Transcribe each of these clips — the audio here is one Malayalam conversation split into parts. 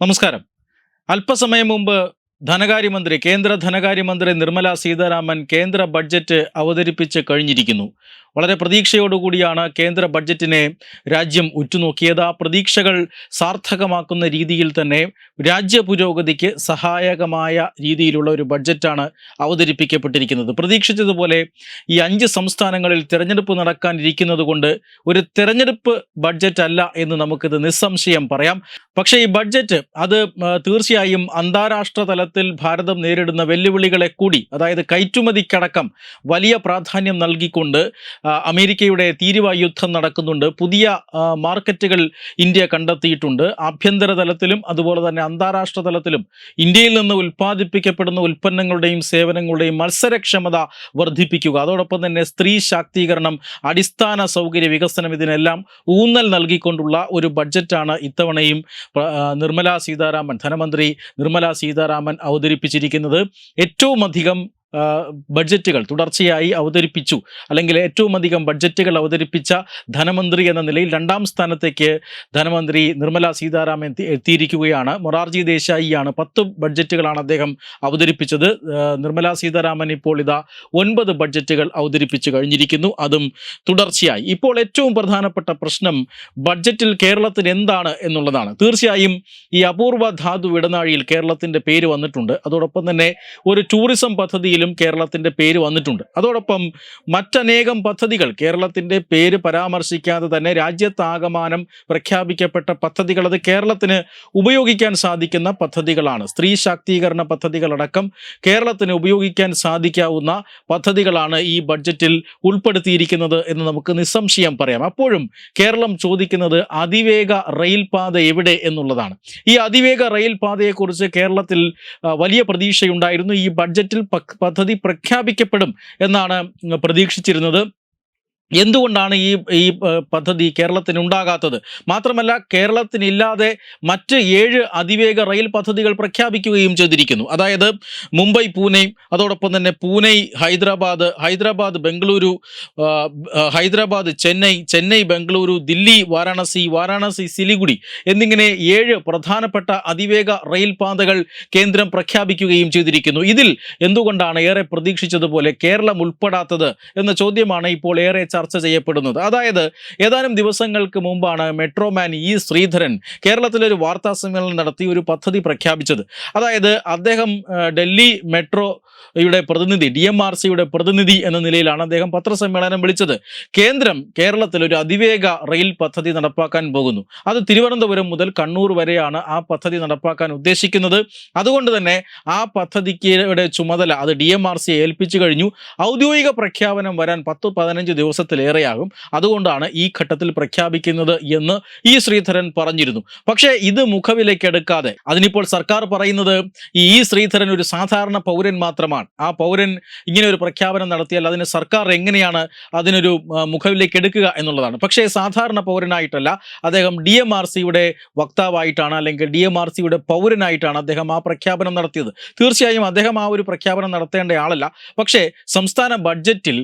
നമസ്കാരം. അല്പസമയം മുമ്പ് ധനകാര്യമന്ത്രി കേന്ദ്ര ധനകാര്യമന്ത്രി നിർമ്മല സീതാരാമൻ കേന്ദ്ര ബഡ്ജറ്റ് അവതരിപ്പിച്ച് കഴിഞ്ഞിരിക്കുന്നു. വളരെ പ്രതീക്ഷയോടുകൂടിയാണ് കേന്ദ്ര ബഡ്ജറ്റിനെ രാജ്യം ഉറ്റുനോക്കിയത്. ആ പ്രതീക്ഷകൾ സാർത്ഥകമാക്കുന്ന രീതിയിൽ തന്നെ രാജ്യ പുരോഗതിക്ക് സഹായകമായ രീതിയിലുള്ള ഒരു ബഡ്ജറ്റാണ് അവതരിപ്പിക്കപ്പെട്ടിരിക്കുന്നത്. പ്രതീക്ഷിച്ചതുപോലെ ഈ അഞ്ച് സംസ്ഥാനങ്ങളിൽ തിരഞ്ഞെടുപ്പ് നടക്കാനിരിക്കുന്നത് കൊണ്ട് ഒരു തിരഞ്ഞെടുപ്പ് ബഡ്ജറ്റ് അല്ല എന്ന് നമുക്കിത് നിസ്സംശയം പറയാം. പക്ഷേ ഈ ബഡ്ജറ്റ് അത് തീർച്ചയായും അന്താരാഷ്ട്ര തലത്തിൽ ഭാരതം നേരിടുന്ന വെല്ലുവിളികളെ കൂടി അതായത് കയറ്റുമതിക്കടക്കം വലിയ പ്രാധാന്യം നൽകിക്കൊണ്ട് അമേരിക്കയുടെ തീരുവ യുദ്ധം നടക്കുന്നുണ്ട്. പുതിയ മാർക്കറ്റുകൾ ഇന്ത്യ കണ്ടെത്തിയിട്ടുണ്ട്. ആഭ്യന്തര തലത്തിലും അതുപോലെ തന്നെ അന്താരാഷ്ട്ര തലത്തിലും ഇന്ത്യയിൽ നിന്ന് ഉൽപ്പാദിപ്പിക്കപ്പെടുന്ന ഉൽപ്പന്നങ്ങളുടെയും സേവനങ്ങളുടെയും മത്സരക്ഷമത വർദ്ധിപ്പിക്കുക. അതോടൊപ്പം തന്നെ സ്ത്രീ ശാക്തീകരണം അടിസ്ഥാന സൗകര്യ വികസനം ഇതിനെല്ലാം ഊന്നൽ നൽകിക്കൊണ്ടുള്ള ഒരു ബഡ്ജറ്റാണ് ഇത്തവണയും നിർമ്മലാ സീതാരാമൻ ധനമന്ത്രി നിർമ്മലാ സീതാരാമൻ അവതരിപ്പിച്ചിരിക്കുന്നത്. ഏറ്റവും അധികം ബഡ്ജറ്റുകൾ തുടർച്ചയായി അവതരിപ്പിച്ചു. അല്ലെങ്കിൽ ഏറ്റവും അധികം ബഡ്ജറ്റുകൾ അവതരിപ്പിച്ച ധനമന്ത്രി എന്ന നിലയിൽ രണ്ടാം സ്ഥാനത്തേക്ക് ധനമന്ത്രി നിർമ്മല സീതാരാമൻ എത്തിയിരിക്കുകയാണ്. മൊറാർജി ദേശായിയാണ് പത്ത് ബഡ്ജറ്റുകളാണ് അദ്ദേഹം അവതരിപ്പിച്ചത്. നിർമ്മല സീതാരാമൻ ഇപ്പോൾ ഇതാ ഒൻപത് ബഡ്ജറ്റുകൾ അവതരിപ്പിച്ചു കഴിഞ്ഞിരിക്കുന്നു. അതും തുടർച്ചയായി. ഇപ്പോൾ ഏറ്റവും പ്രധാനപ്പെട്ട പ്രശ്നം ബഡ്ജറ്റിൽ കേരളത്തിന് എന്താണ് എന്നുള്ളതാണ്. തീർച്ചയായും ഈ അപൂർവ ധാതു ഇടനാഴിയിൽ കേരളത്തിന്റെ പേര് വന്നിട്ടുണ്ട്. അതോടൊപ്പം തന്നെ ഒരു ടൂറിസം പദ്ധതിയിലും കേരളത്തിന്റെ പേര് വന്നിട്ടുണ്ട്. അതോടൊപ്പം മറ്റനേകം പദ്ധതികൾ കേരളത്തിന്റെ പേര് പരാമർശിക്കാതെ തന്നെ രാജ്യത്താകമാനം പ്രഖ്യാപിക്കപ്പെട്ട പദ്ധതികൾ അത് കേരളത്തിന് ഉപയോഗിക്കാൻ സാധിക്കുന്ന പദ്ധതികളാണ്. സ്ത്രീ ശാക്തീകരണ പദ്ധതികളടക്കം കേരളത്തിന് ഉപയോഗിക്കാൻ സാധിക്കാവുന്ന പദ്ധതികളാണ് ഈ ബഡ്ജറ്റിൽ ഉൾപ്പെടുത്തിയിരിക്കുന്നത് എന്ന് നമുക്ക് നിസ്സംശയം പറയാം. അപ്പോഴും കേരളം ചോദിക്കുന്നത് അതിവേഗ റെയിൽ പാത എവിടെ എന്നുള്ളതാണ്. ഈ അതിവേഗ റെയിൽ പാതയെക്കുറിച്ച് കേരളത്തിൽ വലിയ പ്രതീക്ഷയുണ്ടായിരുന്നു. ഈ ബഡ്ജറ്റിൽ പദ്ധതി പ്രഖ്യാപിക്കപ്പെടും എന്നാണ് പ്രതീക്ഷിച്ചിരുന്നത്. എന്തുകൊണ്ടാണ് ഈ ഈ പദ്ധതി കേരളത്തിന് ഉണ്ടാകാത്തത് മാത്രമല്ല കേരളത്തിനില്ലാതെ മറ്റ് ഏഴ് അതിവേഗ റെയിൽ പദ്ധതികൾ പ്രഖ്യാപിക്കുകയും ചെയ്തിരിക്കുന്നു. അതായത് മുംബൈ പൂനെ അതോടൊപ്പം തന്നെ പൂനെ ഹൈദരാബാദ് ഹൈദരാബാദ് ബംഗളൂരു ഹൈദരാബാദ് ചെന്നൈ ചെന്നൈ ബംഗളൂരു ദില്ലി വാരാണസി വാരാണസി സിലിഗുഡി എന്നിങ്ങനെ ഏഴ് പ്രധാനപ്പെട്ട അതിവേഗ റെയിൽ പാതകൾ കേന്ദ്രം പ്രഖ്യാപിക്കുകയും ചെയ്തിരിക്കുന്നു. ഇതിൽ എന്തുകൊണ്ടാണ് ഏറെ പ്രതീക്ഷിച്ചതുപോലെ കേരളം ഉൾപ്പെടാത്തത്? എന്ന ചോദ്യമാണ് ഇപ്പോൾ ഏറെ ചെയ്യപ്പെടുന്നത്. അതായത് ഏതാനും ദിവസങ്ങൾക്ക് മുമ്പാണ് മെട്രോമാൻ ഇ ശ്രീധരൻ കേരളത്തിലൊരു വാർത്താ സമ്മേളനം നടത്തി ഒരു പദ്ധതി പ്രഖ്യാപിച്ചത്. അതായത് അദ്ദേഹം ഡൽഹി ഡൽഹി മെട്രോയുടെ പ്രതിനിധി ഡി എം ആർ സിയുടെ പ്രതിനിധി എന്ന നിലയിലാണ് അദ്ദേഹം പത്രസമ്മേളനം വിളിച്ചത്. കേന്ദ്രം കേരളത്തിൽ ഒരു അതിവേഗ റെയിൽ പദ്ധതി നടപ്പാക്കാൻ പോകുന്നു. അത് തിരുവനന്തപുരം മുതൽ കണ്ണൂർ വരെയാണ് ആ പദ്ധതി നടപ്പാക്കാൻ ഉദ്ദേശിക്കുന്നത്. അതുകൊണ്ട് തന്നെ ആ പദ്ധതിയുടെ ചുമതല അത് ഡി എം ആർ സിയെ ഏൽപ്പിച്ചു കഴിഞ്ഞു. ഔദ്യോഗിക പ്രഖ്യാപനം വരാൻ പത്ത് പതിനഞ്ച് ദിവസത്തിലേറെയാകും. അതുകൊണ്ടാണ് ഈ ഘട്ടത്തിൽ പ്രഖ്യാപിക്കുന്നത് എന്ന് ഇ ശ്രീധരൻ പറഞ്ഞിരുന്നു. പക്ഷേ ഇത് മുഖവിലേക്കെടുക്കാതെ അതിനിപ്പോൾ സർക്കാർ പറയുന്നത് ഈ ശ്രീധരൻ ഒരു സാധാരണ പൗരൻ മാത്രമാണ് ആ പൗരൻ ഇങ്ങനെ ഒരു പ്രഖ്യാപനം നടത്തിയാൽ അതിന് സർക്കാർ എങ്ങനെയാണ് അതിനൊരു മുഖവിലേക്ക് എടുക്കുക എന്നുള്ളതാണ്. പക്ഷേ സാധാരണ പൗരനായിട്ടല്ല. അദ്ദേഹം ഡി എം ആർ സിയുടെ വക്താവായിട്ടാണ് അല്ലെങ്കിൽ ഡി എം ആർ സിയുടെ പൗരനായിട്ടാണ് അദ്ദേഹം ആ പ്രഖ്യാപനം നടത്തിയത്. തീർച്ചയായും അദ്ദേഹം ആ ഒരു പ്രഖ്യാപനം നടത്തേണ്ട ആളല്ല. പക്ഷേ സംസ്ഥാന ബഡ്ജറ്റിൽ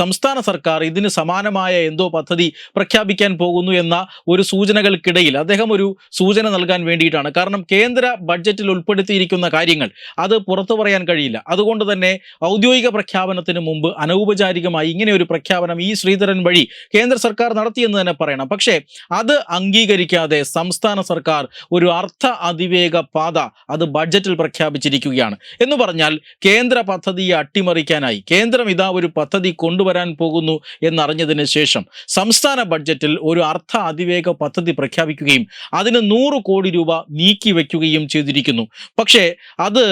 സംസ്ഥാന സർക്കാർ ഇതിന് സമാനമായ എന്തോ പദ്ധതി പ്രഖ്യാപിക്കാൻ പോകുന്നു എന്ന ഒരു സൂചനകൾക്കിടയിൽ അദ്ദേഹം ഒരു സൂചന നൽകാൻ വേണ്ടിയിട്ടാണ്. കാരണം കേന്ദ്ര ബഡ്ജറ്റിൽ ഉൾപ്പെടുത്തിയിരിക്കുന്ന കാര്യങ്ങൾ അത് പുറത്തു പറയാൻ കഴിയില്ല. അതുകൊണ്ട് തന്നെ ഔദ്യോഗിക പ്രഖ്യാപനത്തിന് മുമ്പ് അനൗപചാരികമായി ഇങ്ങനെ ഒരു പ്രഖ്യാപനം ഈ ശ്രീധരൻ വഴി കേന്ദ്ര സർക്കാർ നടത്തിയെന്ന് തന്നെ പറയണം. പക്ഷേ അത് അംഗീകരിക്കാതെ സംസ്ഥാന സർക്കാർ ഒരു അർത്ഥ അതിവേഗ പാത അത് ബഡ്ജറ്റിൽ പ്രഖ്യാപിച്ചിരിക്കുകയാണ്. എന്ന് പറഞ്ഞാൽ കേന്ദ്ര പദ്ധതിയെ അട്ടിമറിക്കാനായി കേന്ദ്രം ഇതാ ഒരു പദ്ധതി കൊണ്ടുവരാൻ പോകുന്നു എന്നറിഞ്ഞതിന് ശേഷം സംസ്ഥാന ബഡ്ജറ്റിൽ ഒരു അർത്ഥ അതിവേഗ പദ്ധതി പ്രഖ്യാപിക്കുകയും അതിന് നൂറ് കോടി രൂപ നീക്കി വയ്ക്കുകയും ചെയ്തിരിക്കുന്നു. പക്ഷേ അത്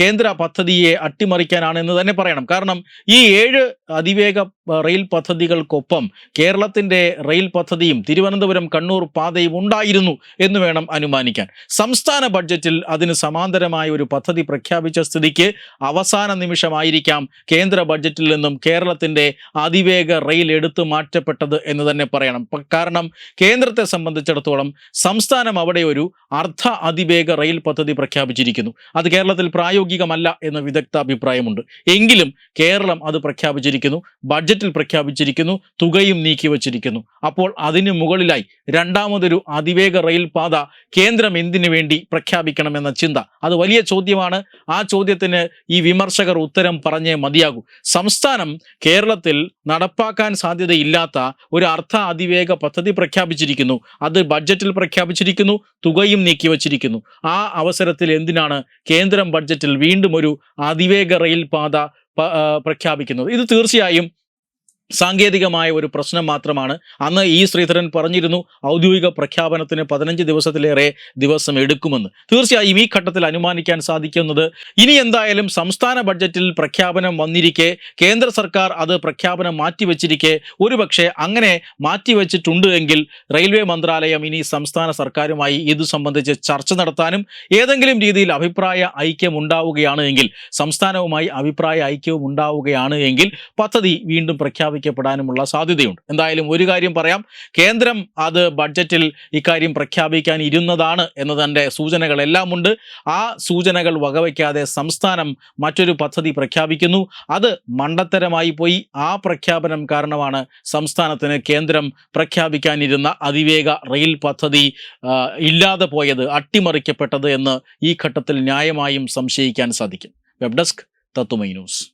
കേന്ദ്ര കേന്ദ്ര പദ്ധതിയെ അട്ടിമറിക്കാനാണ് എന്ന് തന്നെ പറയണം. കാരണം ഈ ഏഴ് അതിവേഗ റെയിൽ പദ്ധതികൾക്കൊപ്പം കേരളത്തിന്റെ റെയിൽ പദ്ധതിയും തിരുവനന്തപുരം കണ്ണൂർ പാതയും ഉണ്ടായിരുന്നു എന്ന് വേണം അനുമാനിക്കാൻ. സംസ്ഥാന ബഡ്ജറ്റിൽ അതിന് സമാന്തരമായ ഒരു പദ്ധതി പ്രഖ്യാപിച്ച സ്ഥിതിക്ക് അവസാന നിമിഷമായിരിക്കാം കേന്ദ്ര ബഡ്ജറ്റിൽ നിന്നും കേരളത്തിന്റെ അതിവേഗ റെയിൽ എടുത്തു മാറ്റപ്പെട്ടത് എന്ന് തന്നെ പറയണം. കാരണം കേന്ദ്രത്തെ സംബന്ധിച്ചിടത്തോളം സംസ്ഥാനം അവിടെ ഒരു അർദ്ധ അതിവേഗ റെയിൽ പദ്ധതി പ്രഖ്യാപിച്ചിരിക്കുന്നു. അത് കേരളത്തിൽ പ്രായോഗികമല്ല എന്ന വിദഗ്ധ അഭിപ്രായമുണ്ട് എങ്കിലും കേരളം അത് പ്രഖ്യാപിച്ചിരിക്കുന്നു. ബഡ്ജറ്റ് ബഡ്ജറ്റിൽ പ്രഖ്യാപിച്ചിരിക്കുന്നു തുകയും നീക്കിവച്ചിരിക്കുന്നു. അപ്പോൾ അതിനു മുകളിലായി രണ്ടാമതൊരു അതിവേഗ റെയിൽ പാത കേന്ദ്രം എന്തിനു വേണ്ടി പ്രഖ്യാപിക്കണമെന്ന ചിന്ത. അത് വലിയ ചോദ്യമാണ്. ആ ചോദ്യത്തിന് ഈ വിമർശകർ ഉത്തരം പറഞ്ഞേ മതിയാകൂ. സംസ്ഥാനം കേരളത്തിൽ നടപ്പാക്കാൻ സാധ്യതയില്ലാത്ത ഒരു അർത്ഥ അതിവേഗ പദ്ധതി പ്രഖ്യാപിച്ചിരിക്കുന്നു. അത് ബഡ്ജറ്റിൽ പ്രഖ്യാപിച്ചിരിക്കുന്നു തുകയും നീക്കിവച്ചിരിക്കുന്നു. ആ അവസരത്തിൽ എന്തിനാണ് കേന്ദ്രം ബഡ്ജറ്റിൽ വീണ്ടും ഒരു അതിവേഗ റെയിൽ പാത പ്രഖ്യാപിക്കുന്നത്? ഇത് തീർച്ചയായും സാങ്കേതികമായ ഒരു പ്രശ്നം മാത്രമാണ്. അന്ന് ഇ ശ്രീധരൻ പറഞ്ഞിരുന്നു ഔദ്യോഗിക പ്രഖ്യാപനത്തിന് പതിനഞ്ച് ദിവസത്തിലേറെ ദിവസം എടുക്കുമെന്ന്. തീർച്ചയായും ഈ ഘട്ടത്തിൽ അനുമാനിക്കാൻ സാധിക്കുന്നത് ഇനി എന്തായാലും സംസ്ഥാന ബഡ്ജറ്റിൽ പ്രഖ്യാപനം വന്നിരിക്കെ കേന്ദ്ര സർക്കാർ അത് പ്രഖ്യാപനം മാറ്റിവെച്ചിരിക്കെ ഒരുപക്ഷെ അങ്ങനെ മാറ്റിവെച്ചിട്ടുണ്ട് എങ്കിൽ റെയിൽവേ മന്ത്രാലയം ഇനി സംസ്ഥാന സർക്കാരുമായി ഇത് സംബന്ധിച്ച് ചർച്ച നടത്താനും ഏതെങ്കിലും രീതിയിൽ അഭിപ്രായ ഐക്യം ഉണ്ടാവുകയാണ് എങ്കിൽ സംസ്ഥാനവുമായി അഭിപ്രായ ഐക്യവും ഉണ്ടാവുകയാണ് എങ്കിൽ പദ്ധതി വീണ്ടും പ്രഖ്യാപിക്കപ്പെടാനുമുള്ള സാധ്യതയുണ്ട്. എന്തായാലും ഒരു കാര്യം പറയാം. കേന്ദ്രം അത് ബഡ്ജറ്റിൽ ഇക്കാര്യം പ്രഖ്യാപിക്കാൻ ഇരുന്നതാണ് എന്നതിന്റെ സൂചനകളെല്ലാം ഉണ്ട്. ആ സൂചനകൾ വകവയ്ക്കാതെ സംസ്ഥാനം മറ്റൊരു പദ്ധതി പ്രഖ്യാപിക്കുന്നു. അത് മണ്ടത്തരമായി പോയി. ആ പ്രഖ്യാപനം കാരണമാണ് സംസ്ഥാനത്തിന് കേന്ദ്രം പ്രഖ്യാപിക്കാനിരുന്ന അതിവേഗ റെയിൽ പദ്ധതി ഇല്ലാതെ പോയത് അട്ടിമറിക്കപ്പെട്ടത് എന്ന് ഈ ഘട്ടത്തിൽ ന്യായമായും സംശയിക്കാൻ സാധിക്കും. വെബ് ഡെസ്ക് തത്തുമൈ news.